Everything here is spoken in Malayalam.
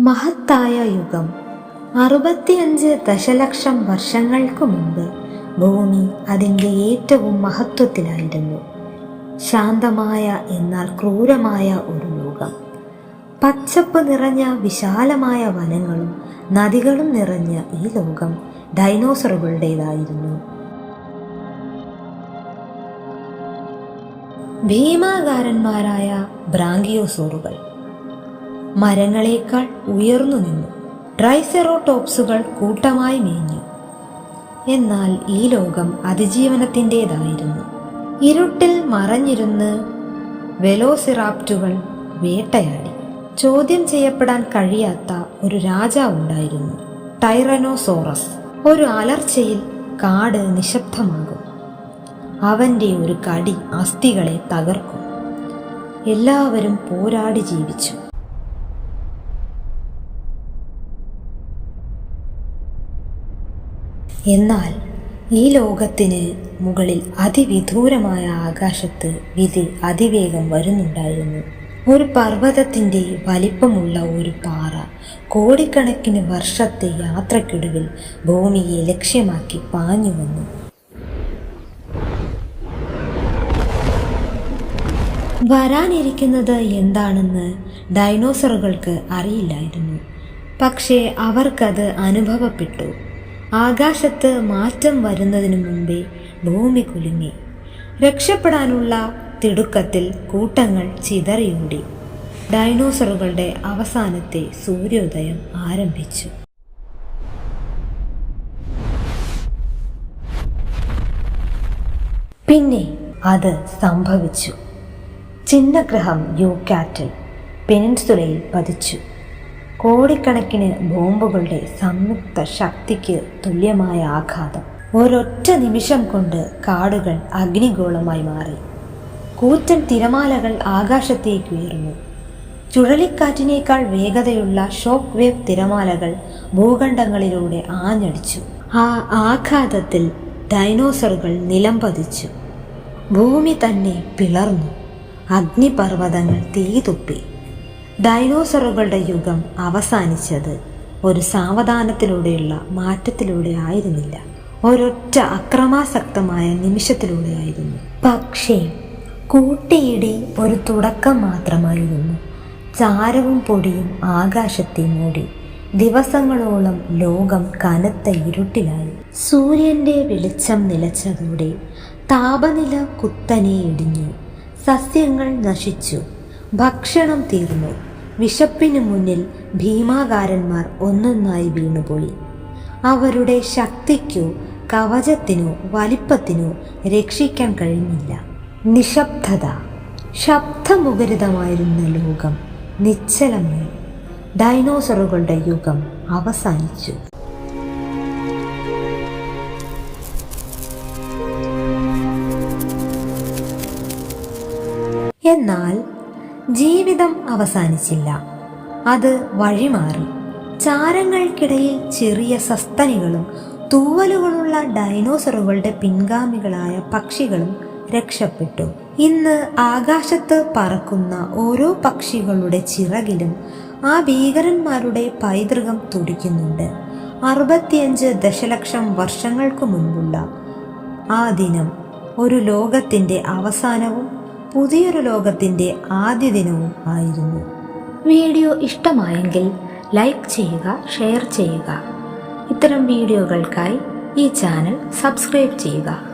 മഹത്തായ യുഗം. അറുപത്തിയഞ്ച് ദശലക്ഷം വർഷങ്ങൾക്ക് മുമ്പ് ഭൂമി അതിന്റെ ഏറ്റവും മഹത്വത്തിലായിരുന്നു. ശാന്തമായ എന്നാൽ ക്രൂരമായ ഒരു ലോകം. പച്ചപ്പ് നിറഞ്ഞ വിശാലമായ വനങ്ങളും നദികളും നിറഞ്ഞ ഈ ലോകം ഡൈനോസറുകളുടേതായിരുന്നു. ഭീമാകാരന്മാരായ ബ്രാങ്കിയോസോറുകൾ. മരങ്ങളേക്കാൾ ഉയർന്നു നിന്നു. ട്രൈസെറോടോപ്സുകൾ കൂട്ടമായി മേഞ്ഞു. എന്നാൽ ഈ ലോകം അതിജീവനത്തിന്റെതായിരുന്നു ഇരുട്ടിൽ മറഞ്ഞിരുന്ന് വെലോസിറാപ്റ്റുകൾ വേട്ടയാടി. ചോദ്യം ചെയ്യപ്പെടാൻ കഴിയാത്ത ഒരു രാജാവുണ്ടായിരുന്നു ടൈറനോസോറസ്. ഒരു അലർച്ചയിൽ കാട് നിശബ്ദമാകും. അവന്റെ ഒരു കടി അസ്ഥികളെ തകർക്കും. എല്ലാവരും പോരാടി ജീവിച്ചു. എന്നാൽ ഈ ലോകത്തിന് മുകളിൽ അതിവിദൂരമായ ആകാശത്ത് വിധി അതിവേഗം വരുന്നുണ്ടായിരുന്നു. ഒരു പർവതത്തിന്റെ വലിപ്പമുള്ള ഒരു പാറ കോടിക്കണക്കിന് വർഷത്തെ യാത്രക്കിടവിൽ ഭൂമിയെ ലക്ഷ്യമാക്കി പാഞ്ഞു വന്നു. വരാനിരിക്കുന്നത് എന്താണെന്ന് ഡൈനോസറുകൾക്ക് അറിയില്ലായിരുന്നു. പക്ഷേ അവർക്കത് അനുഭവപ്പെട്ടു. ആകാശത്ത് മാറ്റം വരുന്നതിനു മുമ്പേ ഭൂമി കുലുങ്ങി. രക്ഷപ്പെടാനുള്ള തിടുക്കത്തിൽ കൂട്ടങ്ങൾ ചിതറിയൂടി. ഡൈനോസറുകളുടെ അവസാനത്തെ സൂര്യോദയം ആരംഭിച്ചു. പിന്നെ അത് സംഭവിച്ചു. ചിഹ്നഗ്രഹം യൂക്കാറ്റിൽ പെനിൻസുലയിൽ പതിച്ചു. കോടിക്കണക്കിന് ബോംബുകളുടെ സംയുക്ത ശക്തിക്ക് തുല്യമായ ആഘാതം. ഒരൊറ്റ നിമിഷം കൊണ്ട് കാടുകൾ അഗ്നിഗോളമായി മാറി. കൂറ്റൻ തിരമാലകൾ ആകാശത്തേക്ക് ഉയർന്നു. ചുഴലിക്കാറ്റിനേക്കാൾ വേഗതയുള്ള ഷോക്ക് വേവ് തിരമാലകൾ ഭൂഖണ്ഡങ്ങളിലൂടെ ആഞ്ഞടിച്ചു. ആ ആഘാതത്തിൽ ഡൈനോസറുകൾ നിലംപതിച്ചു ഭൂമി തന്നെ പിളർന്നു. അഗ്നിപർവതങ്ങൾ തീതുപ്പി ഡൈനോസറുകളുടെ യുഗം അവസാനിച്ചത് ഒരു സാവധാനത്തിലൂടെയുള്ള മാറ്റത്തിലൂടെ ആയിരുന്നില്ല. ഒരൊറ്റ അക്രമാസക്തമായ നിമിഷത്തിലൂടെയായിരുന്നു പക്ഷേ കൂട്ടിയിടി ഒരു തുടക്കം മാത്രമായിരുന്നു. ചാരവും പൊടിയും ആകാശത്തെ മൂടി. ദിവസങ്ങളോളം ലോകം കനത്ത ഇരുട്ടിലായി. സൂര്യന്റെ വെളിച്ചം നിലച്ചതോടെ താപനില കുത്തനെ ഇടിഞ്ഞു. സസ്യങ്ങൾ നശിച്ചു. ഭക്ഷണം തീർന്നു. വിശപ്പിന് മുന്നിൽ ഭീമാകാരന്മാർ ഒന്നൊന്നായി വീണുപോയി. അവരുടെ ശക്തിക്കോ കവചത്തിനോ വലിപ്പത്തിനോ രക്ഷിക്കാൻ കഴിഞ്ഞില്ല. നിശബ്ദത ശബ്ദമുഖരിതമായിരുന്ന ലോകം നിശ്ചലമായി ഡൈനോസറുകളുടെ യുഗം അവസാനിച്ചു. എന്നാൽ ജീവിതം അവസാനിച്ചില്ല. അത് വഴിമാറി. ചാരങ്ങൾക്കിടയിൽ ചെറിയ സസ്തനികളും തൂവലുകളുള്ള ഡൈനോസറുകളുടെ പിൻഗാമികളായ പക്ഷികളും രക്ഷപ്പെട്ടു. ഇന്ന് ആകാശത്ത് പറക്കുന്ന ഓരോ പക്ഷികളുടെ ചിറകിലും ആ ഭീകരന്മാരുടെ പൈതൃകം തുടിക്കുന്നുണ്ട്. അറുപത്തിയഞ്ച് ദശലക്ഷം വർഷങ്ങൾക്ക് മുൻപുള്ള ആ ദിനം ഒരു ലോകത്തിന്റെ അവസാനവും പുതിയൊരു ലോകത്തിന്റെ ആദ്യ ദിനവും ആയിരുന്നു. വീഡിയോ ഇഷ്ടമായെങ്കിൽ ലൈക്ക് ചെയ്യുക ഷെയർ ചെയ്യുക. ഇത്തരം വീഡിയോകൾക്കായി ഈ ചാനൽ സബ്സ്ക്രൈബ് ചെയ്യുക.